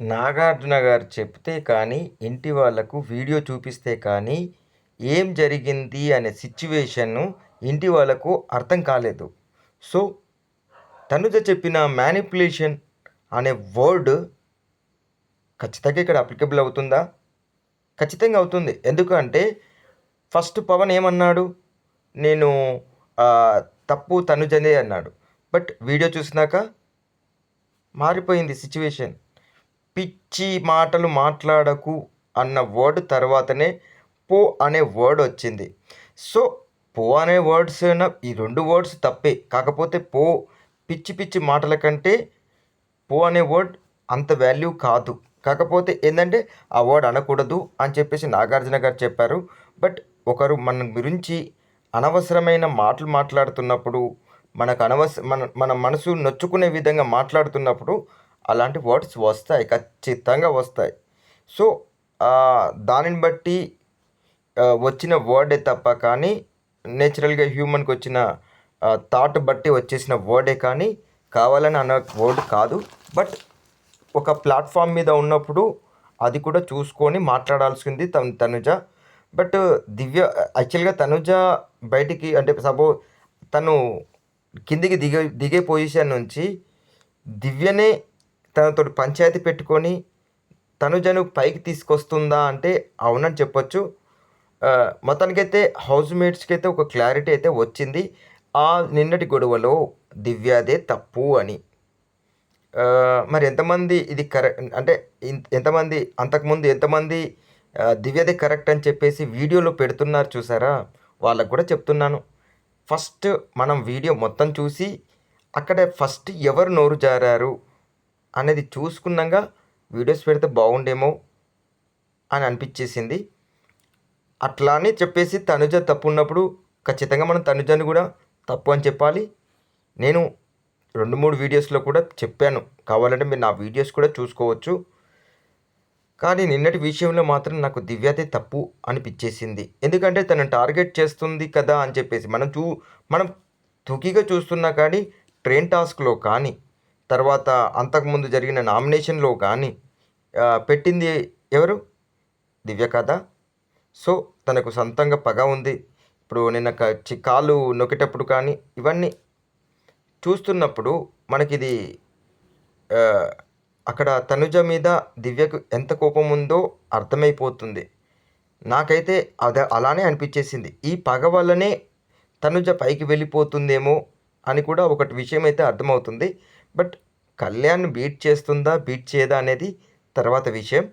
నాగార్జున గారు చెప్తే కానీ ఇంటి వాళ్ళకు వీడియో చూపిస్తే కానీ ఏం జరిగింది అనే సిచ్యువేషన్ను ఇంటి వాళ్ళకు అర్థం కాలేదు. సో తనుజ చెప్పిన మ్యానిపులేషన్ అనే వర్డ్ ఖచ్చితంగా ఇక్కడ అప్లికబుల్ అవుతుందా? ఖచ్చితంగా అవుతుంది. ఎందుకంటే ఫస్ట్ పవన్ ఏమన్నాడు? నేను తప్పు తనుజనే అన్నాడు. బట్ వీడియో చూసినాక మారిపోయింది సిచ్యువేషన్ పిచ్చి మాటలు మాట్లాడకు అన్న వర్డ్ తర్వాతనే పో అనే వర్డ్ వచ్చింది. సో పో అనే వర్డ్స్ ఈ రెండు వర్డ్స్ తప్పే. కాకపోతే పో పిచ్చి పిచ్చి మాటల కంటే పో అనే వర్డ్ అంత వాల్యూ కాదు. కాకపోతే ఏంటంటే ఆ వర్డ్ అనకూడదు అని చెప్పేసి నాగార్జున గారు చెప్పారు. బట్ ఒకరు మన గురించి అనవసరమైన మాటలు మాట్లాడుతున్నప్పుడు మనకు అనవస మన మన మనసు నొచ్చుకునే విధంగా మాట్లాడుతున్నప్పుడు అలాంటి వర్డ్స్ వస్తాయి ఖచ్చితంగా వస్తాయి. సో దానిని బట్టి వచ్చిన వర్డే తప్ప కానీ నేచురల్గా హ్యూమన్కి వచ్చిన థాట్ బట్టి వచ్చేసిన వర్డే కానీ కావాలని అన్న వర్డ్ కాదు. బట్ ఒక ప్లాట్ఫామ్ మీద ఉన్నప్పుడు అది కూడా చూసుకొని మాట్లాడాల్సింది తను తనుజ. బట్ దివ్య యాక్చువల్గా తనుజ బయటికి అంటే సపోజ్ తను కిందికి దిగే దిగే పొజిషన్ నుంచి దివ్యనే తనతో పంచాయతీ పెట్టుకొని తనుజను పైకి తీసుకొస్తుందా అంటే అవునని చెప్పొచ్చు. మొత్తానికైతే హౌస్ మేట్స్కి అయితే ఒక క్లారిటీ అయితే వచ్చింది. ఆ నిన్నటి గొడవలో దివ్యాదే తప్పు అని. మరి ఎంతమంది ఇది కరెక్ట్ అంటే ఇన్- ఎంతమంది అంతకుముందు ఎంతమంది దివ్యదే కరెక్ట్ అని చెప్పేసి వీడియోలో పెడుతున్నారు చూసారా? వాళ్ళకు కూడా చెప్తున్నాను. ఫస్ట్ మనం వీడియో మొత్తం చూసి అక్కడ ఫస్ట్ ఎవరు నోరు జారారు? అనేది చూసుకున్నాక వీడియోస్ పెడితే బాగుండేమో అని అనిపించేసింది. అట్లా అని చెప్పేసి తనుజ తప్పు ఉన్నప్పుడు ఖచ్చితంగా మనం తనుజని కూడా తప్పు అని చెప్పాలి. నేను రెండు మూడు వీడియోస్లో కూడా చెప్పాను. కావాలంటే మీరు నా వీడియోస్ కూడా చూసుకోవచ్చు. కానీ నిన్నటి విషయంలో మాత్రం నాకు దివ్యతే తప్పు అనిపించేసింది. ఎందుకంటే తను టార్గెట్ చేస్తుంది కదా అని చెప్పేసి మనం చూ మనం తుకిగా చూస్తున్నా కానీ ట్రైన్ టాస్క్లో కానీ తర్వాత అంతకుముందు జరిగిన నామినేషన్లో కానీ పెట్టింది ఎవరు? దివ్య కదా సో తనకు సొంతంగా పగ ఉంది. ఇప్పుడు నిన్న చి- కాలు నొక్కేటప్పుడు కానీ ఇవన్నీ చూస్తున్నప్పుడు మనకిది అక్కడ తనుజ మీద దివ్యకు ఎంత కోపం ఉందో అర్థమైపోతుంది. నాకైతే అద అలానే అనిపించేసింది. ఈ పగ వల్లనే తనుజ పైకి వెళ్ళిపోతుందేమో అని కూడా ఒకటి విషయం అయితే అర్థమవుతుంది. బట్ కళ్యాణ్ బీట్ చేస్తుందా బీట్ చేయదా అనేది తర్వాత విషయం.